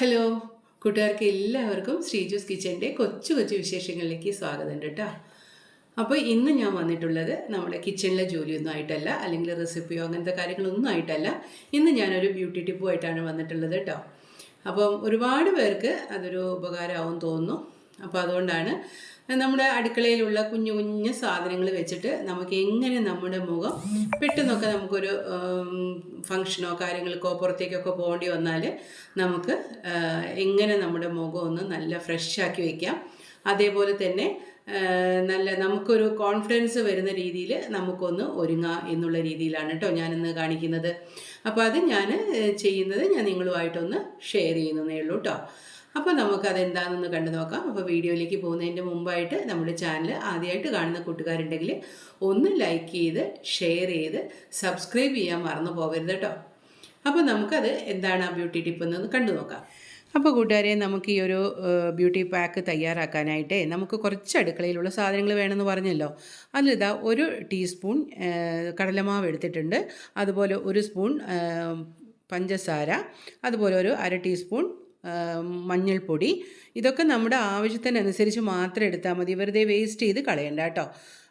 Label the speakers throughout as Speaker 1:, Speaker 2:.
Speaker 1: Hello കൂട്ടുകാർക്ക് എല്ലാവർക്കും ശ്രീജൂസ് കിച്ചന്റെ കൊച്ചു കൊച്ചു വിശേഷങ്ങളിലേക്ക് സ്വാഗതം കേട്ടോ. അപ്പോൾ ഇന്ന് ഞാൻ വന്നിട്ടുള്ളത് നമ്മുടെ കിച്ചണിലെ ജോലിയൊന്നും ആയിട്ടല്ല അല്ലെങ്കിൽ റെസിപ്പിയോ അങ്ങനത്തെ കാര്യങ്ങളൊന്നും ആയിട്ടല്ല. ഇന്ന് ഞാനൊരു ബ്യൂട്ടി ടിപ്പുമായിട്ടാണ് വന്നിട്ടുള്ളത് കേട്ടോ. അപ്പം ഒരുപാട് പേർക്ക് അതൊരു ഉപകാരമാവും തോന്നുന്നു. അപ്പോൾ അതുകൊണ്ടാണ് നമ്മുടെ അടുക്കളയിലുള്ള കുഞ്ഞു കുഞ്ഞു സാധനങ്ങൾ വെച്ചിട്ട് നമുക്ക് എങ്ങനെ നമ്മുടെ മുഖം പെട്ടെന്നൊക്കെ നമുക്കൊരു ഫങ്ഷനോ കാര്യങ്ങൾക്കോ പുറത്തേക്കൊക്കെ പോകേണ്ടി വന്നാൽ നമുക്ക് എങ്ങനെ നമ്മുടെ മുഖം ഒന്ന് നല്ല ഫ്രഷാക്കി വയ്ക്കാം അതേപോലെ തന്നെ നല്ല നമുക്കൊരു കോൺഫിഡൻസ് വരുന്ന രീതിയിൽ നമുക്കൊന്ന് ഒരുങ്ങാം എന്നുള്ള രീതിയിലാണ് കേട്ടോ ഞാനിന്ന് കാണിക്കുന്നത്. അപ്പോൾ അത് ഞാൻ ചെയ്യുന്നത് ഞാൻ നിങ്ങളുമായിട്ടൊന്ന് ഷെയർ ചെയ്യുന്നതേ ഉള്ളൂ കേട്ടോ അപ്പോൾ നമുക്കത് എന്താണെന്ന് കണ്ടു നോക്കാം. അപ്പോൾ വീഡിയോയിലേക്ക് പോകുന്നതിന്റെ മുമ്പായിട്ട് നമ്മുടെ ചാനൽ ആദ്യമായിട്ട് കാണുന്ന കൂട്ടുകാരുണ്ടെങ്കിൽ ഒന്ന് ലൈക്ക് ചെയ്ത് ഷെയർ ചെയ്ത് സബ്സ്ക്രൈബ് ചെയ്യാൻ മറന്നു പോകരുത് കേട്ടോ. അപ്പോൾ നമുക്കത് എന്താണ് ആ ബ്യൂട്ടി ടിപ്പ് എന്നൊന്ന് കണ്ടു നോക്കാം. അപ്പോൾ കൂട്ടുകാരെ നമുക്ക് ഈ ഒരു ബ്യൂട്ടി പാക്ക് തയ്യാറാക്കാനായിട്ട് നമുക്ക് കുറച്ച് അടുക്കളയിലുള്ള സാധനങ്ങൾ വേണമെന്ന് പറഞ്ഞല്ലോ. അതിലിതാ ഒരു ടീസ്പൂൺ കടലമാവ് എടുത്തിട്ടുണ്ട്. അതുപോലെ ഒരു സ്പൂൺ പഞ്ചസാര. അതുപോലെ ഒരു അര ടീസ്പൂൺ മഞ്ഞൾപ്പൊടി. ഇതൊക്കെ നമ്മുടെ ആവശ്യത്തിനനുസരിച്ച് മാത്രം എടുത്താൽ മതി. വെറുതെ വേസ്റ്റ് ചെയ്ത് കളയണ്ട കേട്ടോ.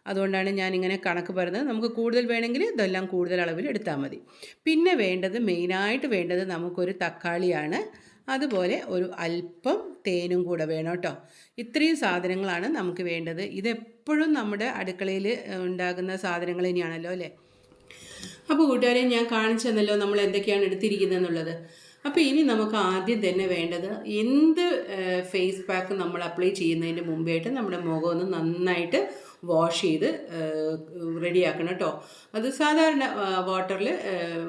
Speaker 1: അതുകൊണ്ടാണ് ഞാനിങ്ങനെ കണക്ക് പറയുന്നത് നമുക്ക് കൂടുതൽ വേണമെങ്കിൽ ഇതെല്ലാം കൂടുതൽ അളവിൽ എടുത്താൽ മതി. പിന്നെ വേണ്ടത് മെയിനായിട്ട് വേണ്ടത് നമുക്കൊരു തക്കാളിയാണ്. അതുപോലെ ഒരു അല്പം തേനും കൂടെ വേണം കേട്ടോ. ഇത്രയും സാധനങ്ങളാണ് നമുക്ക് വേണ്ടത്. ഇതെപ്പോഴും നമ്മുടെ അടുക്കളയിൽ ഉണ്ടാകുന്ന സാധനങ്ങൾ തന്നെയാണല്ലോ അല്ലേ? അപ്പോൾ കൂട്ടുകാരെ ഞാൻ കാണിച്ചു തന്നല്ലോ നമ്മൾ എന്തൊക്കെയാണ് എടുത്തിരിക്കുന്നത് എന്നുള്ളത് അപ്പോൾ ഇനി നമുക്ക് ആദ്യം തന്നെ വേണ്ടത് എന്ത് ഫേസ് പാക്ക് നമ്മൾ അപ്ലൈ ചെയ്യുന്നതിന് മുമ്പായിട്ട് നമ്മുടെ മുഖം ഒന്ന് നന്നായിട്ട് വാഷ് ചെയ്ത് റെഡിയാക്കണം കേട്ടോ അത് സാധാരണ വാട്ടറിൽ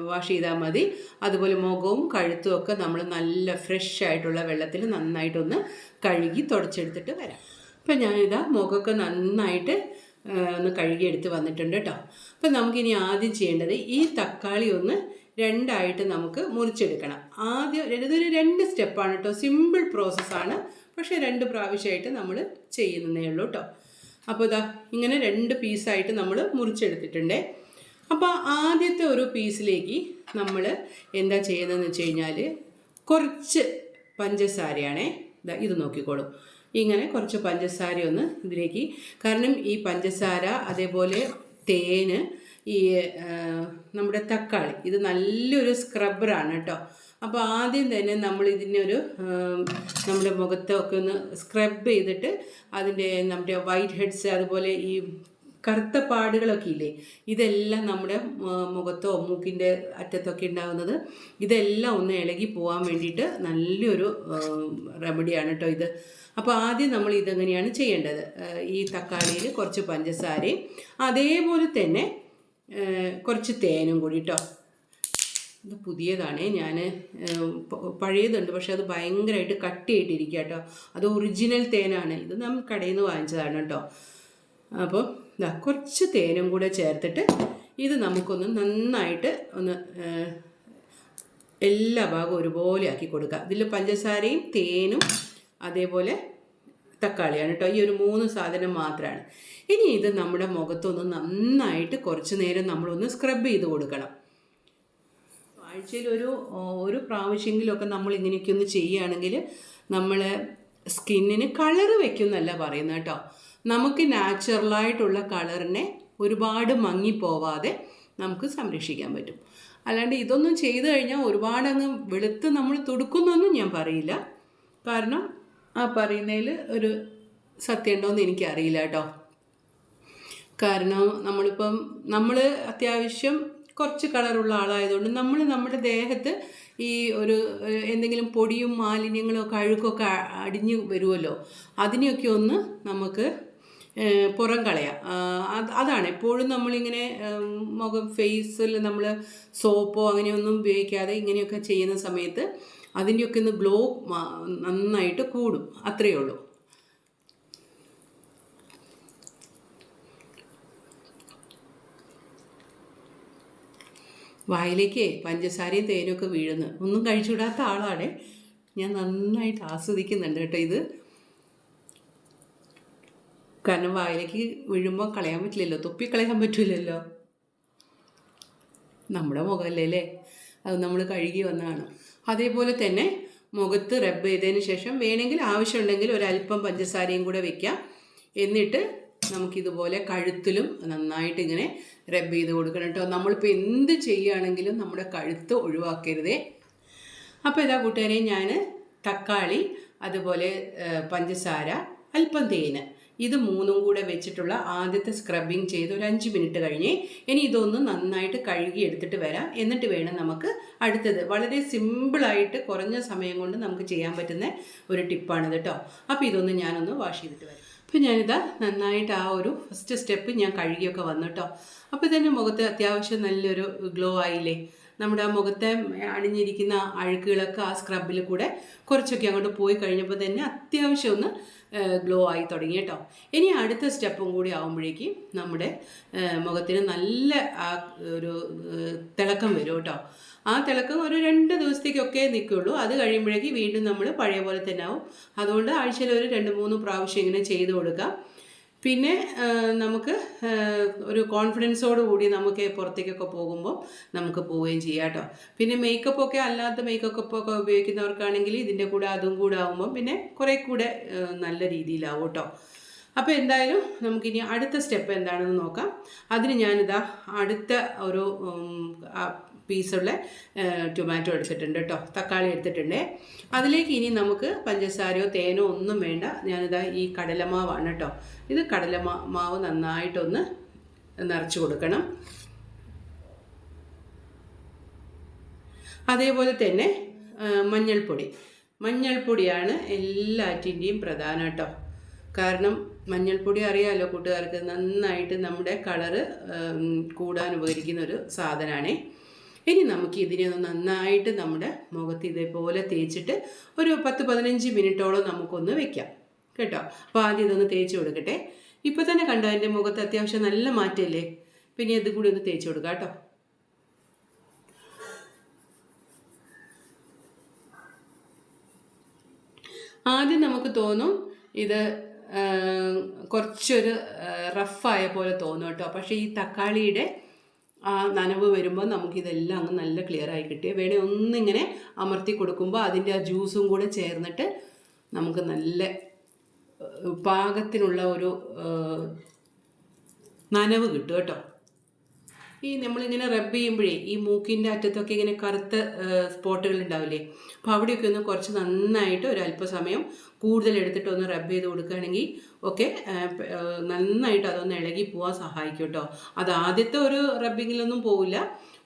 Speaker 1: വാഷ് ചെയ്താൽ മതി. അതുപോലെ മുഖവും കഴുത്തും ഒക്കെ നമ്മൾ നല്ല ഫ്രഷ് ആയിട്ടുള്ള വെള്ളത്തിൽ നന്നായിട്ടൊന്ന് കഴുകി തുടച്ചെടുത്തിട്ട് വരാം. അപ്പം ഞാനിതാ മുഖമൊക്കെ നന്നായിട്ട് ഒന്ന് കഴുകിയെടുത്ത് വന്നിട്ടുണ്ട് കേട്ടോ അപ്പം നമുക്കിനി ആദ്യം ചെയ്യേണ്ടത് ഈ തക്കാളി ഒന്ന് രണ്ടായിട്ട് നമുക്ക് മുറിച്ചെടുക്കണം. ആദ്യം ഇതൊരു രണ്ട് സ്റ്റെപ്പാണ് കേട്ടോ സിമ്പിൾ പ്രോസസ്സാണ്. പക്ഷേ രണ്ട് പ്രാവശ്യമായിട്ട് നമ്മൾ ചെയ്യുന്നതേ ഉള്ളൂ കേട്ടോ അപ്പോൾ ഇതാ ഇങ്ങനെ രണ്ട് പീസായിട്ട് നമ്മൾ മുറിച്ചെടുത്തിട്ടുണ്ടേ. അപ്പോൾ ആദ്യത്തെ ഒരു പീസിലേക്ക് നമ്മൾ എന്താ ചെയ്യുന്നതെന്ന് വെച്ച് കഴിഞ്ഞാൽ കുറച്ച് പഞ്ചസാരയാണേ. ഇതാ ഇത് നോക്കിക്കോളൂ. ഇങ്ങനെ കുറച്ച് പഞ്ചസാര ഒന്ന് ഇതിലേക്ക്. കാരണം ഈ പഞ്ചസാര അതേപോലെ തേന് ഈ നമ്മുടെ തക്കാളി. ഇത് നല്ലൊരു സ്ക്രബ്ബറാണ് കേട്ടോ അപ്പോൾ ആദ്യം തന്നെ നമ്മൾ ഇതിനൊരു നമ്മുടെ മുഖത്തൊക്കെ ഒന്ന് സ്ക്രബ് ചെയ്തിട്ട് അതിന്റെ നമ്മുടെ വൈറ്റ് ഹെഡ്സ് അതുപോലെ ഈ കറുത്ത പാടുകളൊക്കെ ഇല്ലേ? ഇതെല്ലാം നമ്മുടെ മുഖത്തോ മൂക്കിന്റെ അറ്റത്തൊക്കെ ഉണ്ടാകുന്നത് ഇതെല്ലാം ഒന്ന് ഇളകി പോകാൻ വേണ്ടിയിട്ട് നല്ലൊരു റെമഡിയാണ് കേട്ടോ ഇത്. അപ്പോൾ ആദ്യം നമ്മൾ ഇതെങ്ങനെയാണ് ചെയ്യേണ്ടത്? ഈ തക്കാളിയിൽ കുറച്ച് പഞ്ചസാരയും അതേപോലെ തന്നെ കുറച്ച് തേനും കൂടി കേട്ടോ ഇത് പുതിയതാണ് ഞാൻ പഴയതുണ്ട് പക്ഷെ അത് ഭയങ്കരമായിട്ട് കട്ടിയായിട്ടിരിക്കുക കേട്ടോ അത് ഒറിജിനൽ തേനാണ്. ഇത് നമ്മൾ കടയിൽ നിന്ന് വാങ്ങിച്ചതാണ് കേട്ടോ അപ്പോൾ ഇതാ കുറച്ച് തേനും കൂടെ ചേർത്തിട്ട് ഇത് നമുക്കൊന്ന് നന്നായിട്ട് ഒന്ന് എല്ലാ ഭാഗവും ഒരുപോലെ ആക്കി കൊടുക്കുക ഇതിൽ പഞ്ചസാരയും തേനും അതേപോലെ തക്കാളിയാണ് കേട്ടോ ഈ ഒരു മൂന്ന് സാധനം മാത്രമാണ് ഇനി ഇത് നമ്മുടെ മുഖത്തൊന്ന് നന്നായിട്ട് കുറച്ച് നേരം നമ്മളൊന്ന് സ്ക്രബ് ചെയ്ത് കൊടുക്കണം. ആഴ്ചയിൽ ഒരു ഒരു പ്രാവശ്യമെങ്കിലുമൊക്കെ നമ്മൾ ഇങ്ങനെയൊക്കെ ഒന്ന് ചെയ്യുകയാണെങ്കിൽ നമ്മൾ സ്കിന്നിന് കളറ് വെക്കുന്നല്ല പറയുന്നത് കേട്ടോ. നമുക്ക് നാച്ചുറലായിട്ടുള്ള കളറിനെ ഒരുപാട് മങ്ങിപ്പോവാതെ നമുക്ക് സംരക്ഷിക്കാൻ പറ്റും. അല്ലാണ്ട് ഇതൊന്നും ചെയ്തു കഴിഞ്ഞാൽ ഒരുപാടങ്ങ് വെളുത്ത് നമ്മൾ തുടുക്കുന്നൊന്നും ഞാൻ പറയില്ല. കാരണം ആ പറയുന്നതിൽ ഒരു സത്യം ഉണ്ടോയെന്ന് എനിക്കറിയില്ല കേട്ടോ. കാരണം നമ്മളിപ്പം നമ്മൾ അത്യാവശ്യം കുറച്ച് കളറുള്ള ആളായതുകൊണ്ട് നമ്മൾ നമ്മുടെ ദേഹത്ത് ഈ ഒരു എന്തെങ്കിലും പൊടിയും മാലിന്യങ്ങളും ഒക്കെ അഴുക്കൊക്കെ അടിഞ്ഞു വരുമല്ലോ അതിനെയൊക്കെ ഒന്ന് നമുക്ക് പുറം കളയാം. അത് അതാണ്. എപ്പോഴും നമ്മളിങ്ങനെ മുഖം ഫേസിൽ നമ്മൾ സോപ്പോ അങ്ങനെയൊന്നും ഉപയോഗിക്കാതെ ഇങ്ങനെയൊക്കെ ചെയ്യുന്ന സമയത്ത് അതിന്റെയൊക്കെ ഒന്ന് ഗ്ലോ നന്നായിട്ട് കൂടും. അത്രയേ ഉള്ളൂ. വായിലേക്ക് പഞ്ചസാരയും തേനും ഒക്കെ വീഴുന്നു. ഒന്നും കഴിച്ചുവിടാത്ത ആളാണ്. ഞാൻ നന്നായിട്ട് ആസ്വദിക്കുന്നുണ്ട് കേട്ടോ ഇത്. കാരണം വായിലേക്ക് വീഴുമ്പോൾ കളയാൻ പറ്റില്ലല്ലോ തൊപ്പി കളയാൻ പറ്റില്ലല്ലോ നമ്മുടെ മുഖമല്ലേ അല്ലേ? അത് നമ്മൾ കഴുകി വന്നതാണ്. അതേപോലെ തന്നെ മുഖത്ത് റബ്ബ് ചെയ്തതിന് ശേഷം വേണമെങ്കിൽ ആവശ്യമുണ്ടെങ്കിൽ ഒരല്പം പഞ്ചസാരയും കൂടെ വെക്കാം. എന്നിട്ട് നമുക്കിതുപോലെ കഴുത്തിലും നന്നായിട്ട് ഇങ്ങനെ റബ്ബ് ചെയ്ത് കൊടുക്കണം കേട്ടോ. നമ്മളിപ്പോൾ എന്ത് ചെയ്യുകയാണെങ്കിലും നമ്മുടെ കഴുത്ത് ഒഴിവാക്കരുതേ. അപ്പോൾ ഇതാ കൂട്ടുകാരെ ഞാൻ തക്കാളി അതുപോലെ പഞ്ചസാര അല്പം തേന്. ഇത് മൂന്നും കൂടെ വെച്ചിട്ടുള്ള ആദ്യത്തെ സ്ക്രബിങ് ചെയ്ത് ഒരു അഞ്ച് മിനിറ്റ് കഴിഞ്ഞ് ഇനി ഇതൊന്ന് നന്നായിട്ട് കഴുകി എടുത്തിട്ട് വരാം. എന്നിട്ട് വേണം നമുക്ക് അടുത്തത് വളരെ സിമ്പിളായിട്ട് കുറഞ്ഞ സമയം കൊണ്ട് നമുക്ക് ചെയ്യാൻ പറ്റുന്ന ഒരു ടിപ്പാണിത് കേട്ടോ. അപ്പോൾ ഇതൊന്ന് ഞാനൊന്ന് വാഷ് ചെയ്തിട്ട് വരാം. അപ്പോൾ ഞാനിത് നന്നായിട്ട് ആ ഒരു ഫസ്റ്റ് സ്റ്റെപ്പ് ഞാൻ കഴുകിയൊക്കെ വന്നു കേട്ടോ അപ്പോൾ തന്നെ മുഖത്ത് അത്യാവശ്യം നല്ലൊരു ഗ്ലോ ആയില്ലേ? നമ്മുടെ മുഖത്തെ അണിഞ്ഞിരിക്കുന്ന അഴുക്കുകളൊക്കെ ആ സ്ക്രബിൽ കൂടെ കുറച്ചൊക്കെ അങ്ങോട്ട് പോയി കഴിഞ്ഞപ്പോൾ തന്നെ അത്യാവശ്യം ഒന്ന് ഗ്ലോ ആയി തുടങ്ങി കേട്ടോ. ഇനി അടുത്ത സ്റ്റെപ്പും കൂടി ആകുമ്പോഴേക്കും നമ്മുടെ മുഖത്തിന് നല്ല ആ ഒരു തിളക്കം വരും കേട്ടോ. ആ തിളക്കം ഒരു രണ്ട് ദിവസത്തേക്കൊക്കെ നിൽക്കുള്ളൂ. അത് കഴിയുമ്പോഴേക്കും വീണ്ടും നമ്മൾ പഴയ പോലെ തന്നെ ആവും. അതുകൊണ്ട് ആഴ്ചയിൽ ഒരു രണ്ട് മൂന്ന് പ്രാവശ്യം ഇങ്ങനെ ചെയ്ത് കൊടുക്കാം. പിന്നെ നമുക്ക് ഒരു കോൺഫിഡൻസോട് കൂടി നമുക്ക് പുറത്തേക്കൊക്കെ പോകുമ്പോൾ നമുക്ക് പോവുകയും ചെയ്യാം കേട്ടോ. പിന്നെ മേക്കപ്പ് ഒക്കെ അല്ലാത്ത മേക്കപ്പ് ഒക്കെ ഉപയോഗിക്കുന്നവർക്കാണെങ്കിൽ ഇതിന്റെ കൂടെ അതും കൂടെ ആകുമ്പോൾ പിന്നെ കുറേ കൂടെ നല്ല രീതിയിലാവും കേട്ടോ. അപ്പോൾ എന്തായാലും നമുക്കിനി അടുത്ത സ്റ്റെപ്പ് എന്താണെന്ന് നോക്കാം. അതിന് ഞാനിതാ അടുത്ത ഒരു പീസുള്ള ടൊമാറ്റോ എടുത്തിട്ടുണ്ട് കേട്ടോ. തക്കാളി എടുത്തിട്ടുണ്ട്. അതിലേക്ക് ഇനി നമുക്ക് പഞ്ചസാരയോ തേനോ ഒന്നും വേണ്ട. ഞാനിതാ ഈ കടലമാവാണ് കേട്ടോ. ഇത് കടലമാ മാവ് നന്നായിട്ടൊന്ന് നിറച്ച് കൊടുക്കണം. അതേപോലെ തന്നെ മഞ്ഞൾപ്പൊടി. മഞ്ഞൾപ്പൊടിയാണ് എല്ലാറ്റിന്റെയും പ്രധാനം കേട്ടോ. കാരണം മഞ്ഞൾപ്പൊടി അറിയാമല്ലോ കൂട്ടുകാർക്ക് നന്നായിട്ട് നമ്മുടെ കളറ് കൂടാൻ ഉപകരിക്കുന്ന ഒരു സാധനമാണേ ഇനി നമുക്ക് ഇതിനെ ഒന്ന് നന്നായിട്ട് നമ്മുടെ മുഖത്ത് ഇതേപോലെ തേച്ചിട്ട് ഒരു പത്ത് പതിനഞ്ച് മിനിറ്റോളം നമുക്കൊന്ന് വെക്കാം. കേട്ടോ? അപ്പോൾ ആദ്യം ഇതൊന്ന് തേച്ച് കൊടുക്കട്ടെ. ഇപ്പോൾ തന്നെ കണ്ടോ എന്റെ മുഖത്ത് അത്യാവശ്യം നല്ല മാറ്റമല്ലേ? പിന്നെ ഇത് കൂടി ഒന്ന് തേച്ച് കൊടുക്കാം കേട്ടോ. ആദ്യം നമുക്ക് തോന്നും ഇത് കുറച്ചൊരു റഫായ പോലെ തോന്നും കേട്ടോ. പക്ഷേ ഈ തക്കാളിയുടെ ആ നനവ് വരുമ്പോൾ നമുക്കിതെല്ലാം അങ്ങ് നല്ല ക്ലിയർ ആയി കിട്ടിയ വേണേ ഒന്നിങ്ങനെ അമർത്തി കൊടുക്കുമ്പോൾ അതിന്റെ ആ ജ്യൂസും കൂടെ ചേർന്നിട്ട് നമുക്ക് നല്ല പാകത്തിനുള്ള ഒരു നനവ് കിട്ടും കേട്ടോ. ഈ നമ്മളിങ്ങനെ റബ് ചെയ്യുമ്പോഴേ ഈ മൂക്കിന്റെ അറ്റത്തൊക്കെ ഇങ്ങനെ കറുത്ത സ്പോട്ടുകൾ ഉണ്ടാവില്ലേ? അപ്പോൾ അവിടെയൊക്കെ ഒന്ന് കുറച്ച് നന്നായിട്ട് ഒരു അല്പസമയം കൂടുതൽ എടുത്തിട്ട് ഒന്ന് റബ്ബ് ചെയ്ത് കൊടുക്കുകയാണെങ്കിൽ ഒക്കെ നന്നായിട്ട് അതൊന്ന് ഇളകി പോകാൻ സഹായിക്കും കേട്ടോ അത് ആദ്യത്തെ ഒരു റബ്ബിങ്ങിലൊന്നും പോവില്ല.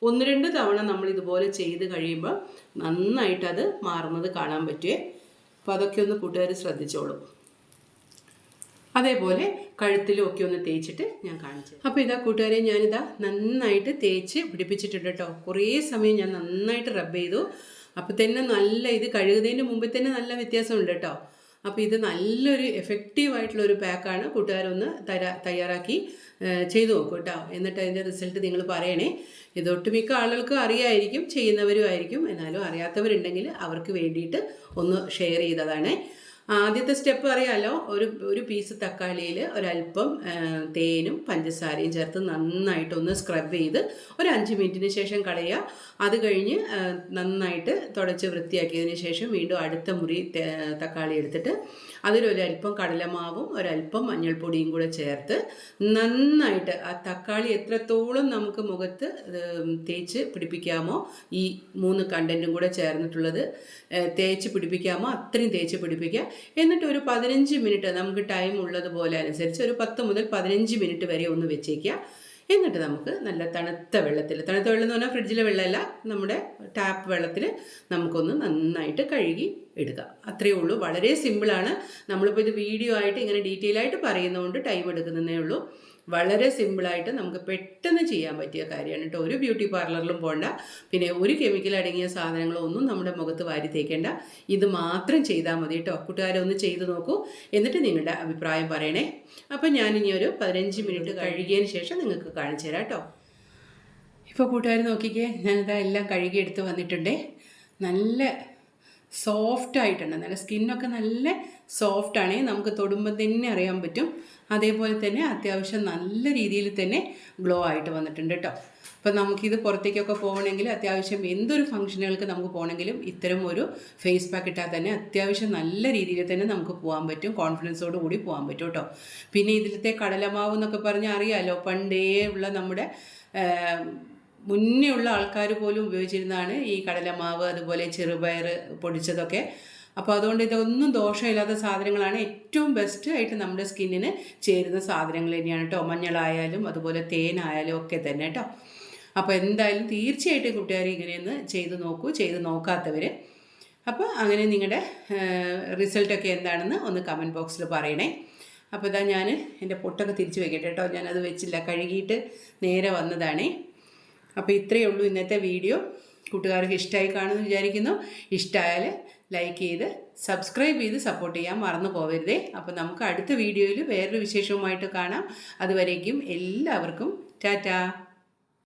Speaker 1: ഒന്ന് രണ്ട് തവണ നമ്മൾ ഇതുപോലെ ചെയ്ത് കഴിയുമ്പോൾ നന്നായിട്ട് അത് മാറുന്നത് കാണാൻ പറ്റുമേ അപ്പോൾ അതൊക്കെ ഒന്ന് കൂട്ടുകാർ ശ്രദ്ധിച്ചോളൂ. അതേപോലെ കഴുത്തിലും ഒക്കെ ഒന്ന് തേച്ചിട്ട് ഞാൻ കാണിച്ചു അപ്പോൾ ഇതാ കൂട്ടുകാരെ ഞാനിതാ നന്നായിട്ട് തേച്ച് പിടിപ്പിച്ചിട്ടുണ്ട് കേട്ടോ. കുറേ സമയം ഞാൻ നന്നായിട്ട് റബ്ബ് ചെയ്തു. അപ്പോൾ തന്നെ നല്ല ഇത് കഴുകുന്നതിന് മുമ്പ് തന്നെ നല്ല വ്യത്യാസമുണ്ട് കേട്ടോ. അപ്പോൾ ഇത് നല്ലൊരു എഫക്റ്റീവ് ആയിട്ടുള്ള ഒരു പാക്കാണ് കൂട്ടുകാരൊന്ന് തരാ തയ്യാറാക്കി ചെയ്തു നോക്കൂ കേട്ടോ. എന്നിട്ട് അതിന്റെ റിസൾട്ട് നിങ്ങൾ പറയണേ. ഇത് ഒട്ടുമിക്ക ആളുകൾക്ക് അറിയായിരിക്കും ചെയ്യുന്നവരും ആയിരിക്കും. എന്നാലും അറിയാത്തവരുണ്ടെങ്കിൽ അവർക്ക് വേണ്ടിയിട്ട് ഒന്ന് ഷെയർ ചെയ്തതാണ്. ആദ്യത്തെ സ്റ്റെപ്പ് അറിയാലോ ഒരു ഒരു പീസ് തക്കാളിയിൽ ഒരല്പം തേനും പഞ്ചസാരയും ചേർത്ത് നന്നായിട്ടൊന്ന് സ്ക്രബ് ചെയ്ത് ഒരു അഞ്ച് മിനിറ്റിന് ശേഷം കളയുക. അത് കഴിഞ്ഞ് നന്നായിട്ട് തുടച്ച് വൃത്തിയാക്കിയതിന് ശേഷം വീണ്ടും അടുത്ത മുറി തക്കാളി എടുത്തിട്ട് അതിലൊരല്പം കടലമാവും ഒരല്പം മഞ്ഞൾപ്പൊടിയും കൂടെ ചേർത്ത് നന്നായിട്ട് ആ തക്കാളി എത്രത്തോളം നമുക്ക് മുഖത്ത് തേച്ച് പിടിപ്പിക്കാമോ ഈ മൂന്ന് കണ്ടന്റും കൂടെ ചേർന്നിട്ടുള്ളത് തേച്ച് പിടിപ്പിക്കാമോ അത്രയും തേച്ച് പിടിപ്പിക്കുക. എന്നിട്ട് ഒരു പതിനഞ്ച് മിനിറ്റ് നമുക്ക് ടൈം ഉള്ളതുപോലെ അനുസരിച്ച് ഒരു പത്ത് മുതൽ പതിനഞ്ച് മിനിറ്റ് വരെ ഒന്ന് വെച്ചേക്കുക. എന്നിട്ട് നമുക്ക് നല്ല തണുത്ത വെള്ളത്തിൽ തണുത്ത വെള്ളം എന്ന് പറഞ്ഞാൽ ഫ്രിഡ്ജിലെ വെള്ളമല്ല നമ്മുടെ ടാപ്പ് വെള്ളത്തിൽ നമുക്കൊന്ന് നന്നായിട്ട് കഴുകി എടുക്കാം അത്രയേ ഉള്ളൂ. വളരെ സിമ്പിളാണ് നമ്മളിപ്പോൾ ഇത് വീഡിയോ ആയിട്ട് ഇങ്ങനെ ഡീറ്റെയിൽ ആയിട്ട് പറയുന്നതുകൊണ്ട് ടൈം എടുക്കുന്നതേ ഉള്ളൂ. വളരെ സിമ്പിളായിട്ട് നമുക്ക് പെട്ടെന്ന് ചെയ്യാൻ പറ്റിയ കാര്യമാണ് കേട്ടോ. ഒരു ബ്യൂട്ടി പാർലറിലും പോകണ്ട പിന്നെ ഒരു കെമിക്കൽ അടങ്ങിയ സാധനങ്ങളൊന്നും നമ്മുടെ മുഖത്ത് വാരി തേക്കേണ്ട. ഇത് മാത്രം ചെയ്താൽ മതി കേട്ടോ. കൂട്ടുകാരെ ഒന്ന് ചെയ്ത് നോക്കൂ. എന്നിട്ട് നിങ്ങളുടെ അഭിപ്രായം പറയണേ. അപ്പോൾ ഞാനിനി ഒരു പതിനഞ്ച് മിനിറ്റ് കഴുകിയതിന് ശേഷം നിങ്ങൾക്ക് കാണിച്ചു തരാം കേട്ടോ. ഇപ്പോൾ കൂട്ടുകാർ നോക്കിക്കേ ഞാനിതാ എല്ലാം കഴുകിയെടുത്ത് വന്നിട്ടുണ്ടേ. നല്ല സോഫ്റ്റ് ആയിട്ടുണ്ട്. നല്ല സ്കിന്നൊക്കെ നല്ല സോഫ്റ്റാണ് നമുക്ക് തൊടുമ്പോൾ തന്നെ അറിയാൻ പറ്റും. അതേപോലെ തന്നെ അത്യാവശ്യം നല്ല രീതിയിൽ തന്നെ ഗ്ലോ ആയിട്ട് വന്നിട്ടുണ്ട് കേട്ടോ. അപ്പം നമുക്കിത് പുറത്തേക്കൊക്കെ പോകണമെങ്കിൽ അത്യാവശ്യം എന്തൊരു ഫംഗ്ഷനുകൾക്ക് നമുക്ക് പോകണമെങ്കിലും ഇത്തരം ഒരു ഫേസ് പാക്ക് ഇട്ടാൽ തന്നെ അത്യാവശ്യം നല്ല രീതിയിൽ തന്നെ നമുക്ക് പോകാൻ പറ്റും. കോൺഫിഡൻസോട് കൂടി പോകാൻ പറ്റും കേട്ടോ. പിന്നെ ഇതിലത്തെ കടലമാവ് എന്നൊക്കെ പറഞ്ഞാൽ അറിയാമല്ലോ പണ്ടേ ഉള്ള നമ്മുടെ മുന്നേ ഉള്ള ആൾക്കാർ പോലും ഉപയോഗിച്ചിരുന്നതാണ് ഈ കടലമാവ് അതുപോലെ ചെറുപയർ പൊടിച്ചതൊക്കെ. അപ്പോൾ അതുകൊണ്ട് ഇതൊന്നും ദോഷമില്ലാത്ത സാധനങ്ങളാണ് ഏറ്റവും ബെസ്റ്റ് ആയിട്ട് നമ്മുടെ സ്കിന്നിന് ചേരുന്ന സാധനങ്ങൾ തന്നെയാണ് കേട്ടോ. മഞ്ഞളായാലും അതുപോലെ തേനായാലും ഒക്കെ തന്നെ കേട്ടോ. അപ്പോൾ എന്തായാലും തീർച്ചയായിട്ടും കൂട്ടുകാർ ഇങ്ങനെയൊന്ന് ചെയ്ത് നോക്കൂ. ചെയ്ത് നോക്കാത്തവർ അപ്പോൾ അങ്ങനെ നിങ്ങളുടെ റിസൾട്ടൊക്കെ എന്താണെന്ന് ഒന്ന് കമന്റ് ബോക്സിൽ പറയണേ. അപ്പോൾ ഇതാ ഞാൻ എന്റെ പൊട്ടൊക്കെ തിരിച്ച് വെക്കട്ടെ കേട്ടോ. ഞാനത് വെച്ചില്ല കഴുകിയിട്ട് നേരെ വന്നതാണേ. അപ്പോൾ ഇത്രയേ ഉള്ളൂ ഇന്നത്തെ വീഡിയോ. കൂട്ടുകാർക്ക് ഇഷ്ടമായി കാണുമെന്ന് വിചാരിക്കുന്നു. ഇഷ്ടമായാൽ ലൈക്ക് ചെയ്ത് സബ്സ്ക്രൈബ് ചെയ്ത് സപ്പോർട്ട് ചെയ്യാൻ മറന്നു പോകരുതേ അപ്പോൾ നമുക്ക് അടുത്ത വീഡിയോയിൽ വേറൊരു വിശേഷവുമായിട്ട് കാണാം. അതുവരേക്കും എല്ലാവർക്കും ടാറ്റാ.